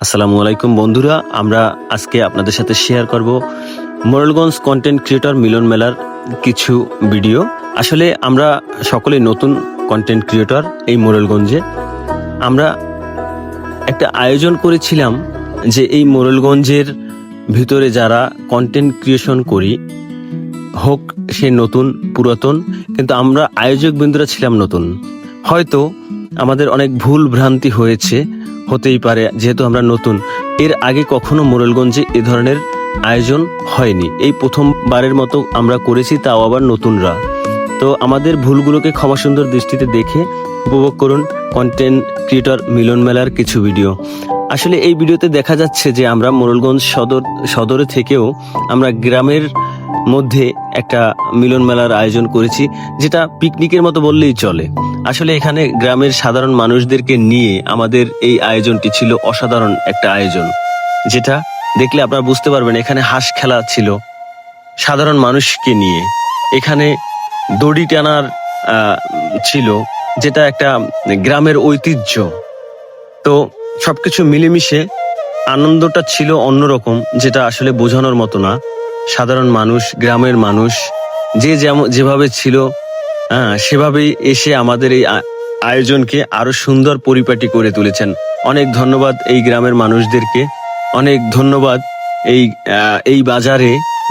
আসসালামু আলাইকুম বন্ধুরা, আমরা আজকে আপনাদের সাথে শেয়ার করব মোরালগঞ্জ কন্টেন্ট ক্রিয়েটর মিলন মেলার কিছু ভিডিও আসলে আমরা সকলে নতুন কন্টেন্ট ক্রিয়েটর এই মোরালগঞ্জে। আমরা একটা আয়োজন করেছিলাম যে এই মোরালগঞ্জের ভিতরে যারা কন্টেন্ট ক্রিয়েশন করি, হোক সে নতুন, পুরাতন, কিন্তু আমরা আয়োজক বিন্দুরা ছিলাম নতুন। হয়তো আমাদের অনেক ভুল ভ্রান্তি হয়েছে হতেই পারে, যেহেতু আমরা নতুন। এর আগে কখনো মোরেলগঞ্জে এ ধরনের আয়োজন হয়নি। এই প্রথমবারের মতো আমরা করেছি, তাও আবার নতুনরা। তো আমাদের ভুলগুলোকে ক্ষমা সুন্দর দৃষ্টিতে দেখে উপভোগ করুন কন্টেন্ট ক্রিয়েটর মিলন মেলার কিছু ভিডিও আসলে এই ভিডিওতে দেখা যাচ্ছে যে আমরা মোরলগঞ্জ সদর, সদরে থেকেও আমরা গ্রামের মধ্যে একটা মিলন মেলার আয়োজন করেছি, যেটা পিকনিকের মতো বললেই চলে। আসলে এখানে গ্রামের সাধারণ মানুষদেরকে নিয়ে আমাদের এই আয়োজনটি ছিল অসাধারণ একটা আয়োজন, যেটা দেখলে আপনারা বুঝতে পারবেন এখানে হাঁস খেলা ছিল সাধারণ মানুষকে নিয়ে। এখানে দড়ি টানার ছিল, যেটা একটা গ্রামের ঐতিহ্য। তো সবকিছু মিলেমিশে আনন্দটা ছিল অন্যরকম, যেটা আসলে বোঝানোর মতো না। সাধারণ মানুষ, গ্রামের মানুষ, যে যেমন, যেভাবে ছিল হ্যাঁ সেভাবেই এসে আমাদের এই আয়োজনকে আরও সুন্দর পরিপাটি করে তুলেছেন। অনেক ধন্যবাদ এই গ্রামের মানুষদেরকে। অনেক ধন্যবাদ এই এই বাজারে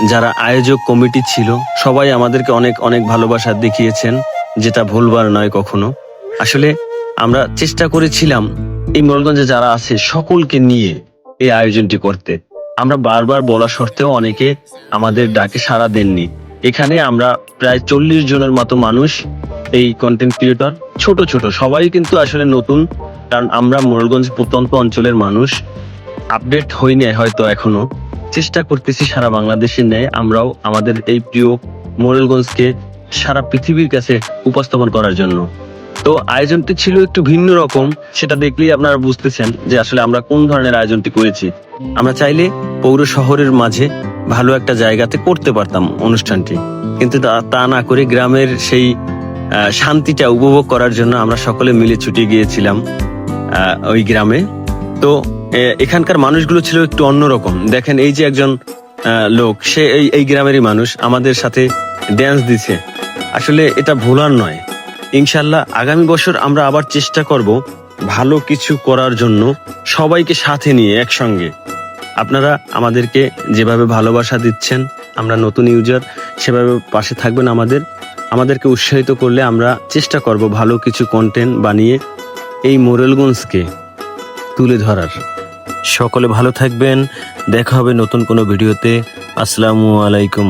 যারা আয়োজক কমিটি ছিল। সবাই আমাদেরকে অনেক অনেক ভালোবাসা দেখিয়েছেন, যেটা ভুলবার নয় কখনো। আসলে আমরা চেষ্টা করেছিলাম এই মোরগঞ্জে যারা আছে, সকলকে নিয়ে এই আয়োজনটি করতে। আমরা বারবার বলা সত্ত্বেও অনেকে আমাদের ডাকে সাড়া দেননি। এখানে আমরা প্রায় চল্লিশ জনের মতো মানুষ এই কন্টেন্ট ক্রিয়েটর ছোট ছোট। সবাই কিন্তু আসলে নতুন, কারণ আমরা মোরলগঞ্জ প্রত্যন্ত অঞ্চলের মানুষ। আপডেট হইনি হয়তো এখনও। চেষ্টা করতেছি সারা বাংলাদেশের ন্যায় আমরাও আমাদের এই প্রিয় মোরেলগঞ্জকে সারা পৃথিবীর কাছে উপস্থাপন করার জন্য। তো আয়োজনটি ছিল একটু ভিন্ন রকম, সেটা দেখলেই আপনারা বুঝতেছেন যে আসলে আমরা কোন ধরনের আয়োজনটি করেছি। আমরা চাইলে পৌর শহরের মাঝে ভালো একটা জায়গাতে করতে পারতাম অনুষ্ঠানটি। কিন্তু তা- না করে গ্রামের সেই শান্তিটা উপভোগ করার জন্য আমরা সকলে মিলে ছুটে গিয়েছিলাম ওই গ্রামে। তো এখানকার মানুষগুলো ছিল একটু অন্যরকম দেখেন এই যে একজন লোক, সে এই গ্রামেরই মানুষ, আমাদের সাথে ড্যান্স দিছে। আসলে এটা ভোলার নয়। ইনশাল্লাহ আগামী বছর আমরা আবার চেষ্টা করব ভালো কিছু করার জন্য সবাইকে সাথে নিয়ে একসঙ্গে। আপনারা আমাদেরকে যেভাবে ভালোবাসা দিচ্ছেন, আমরা নতুন ইউজার, সেভাবে পাশে থাকবেন আমাদের। আমাদেরকে উৎসাহিত করলে আমরা চেষ্টা করব ভালো কিছু কন্টেন্ট বানিয়ে এই মোরেলগঞ্জকে তুলে ধরার। সকলে ভালো থাকবেন, দেখা হবে নতুন কোনো ভিডিওতে। আসসালামু আলাইকুম।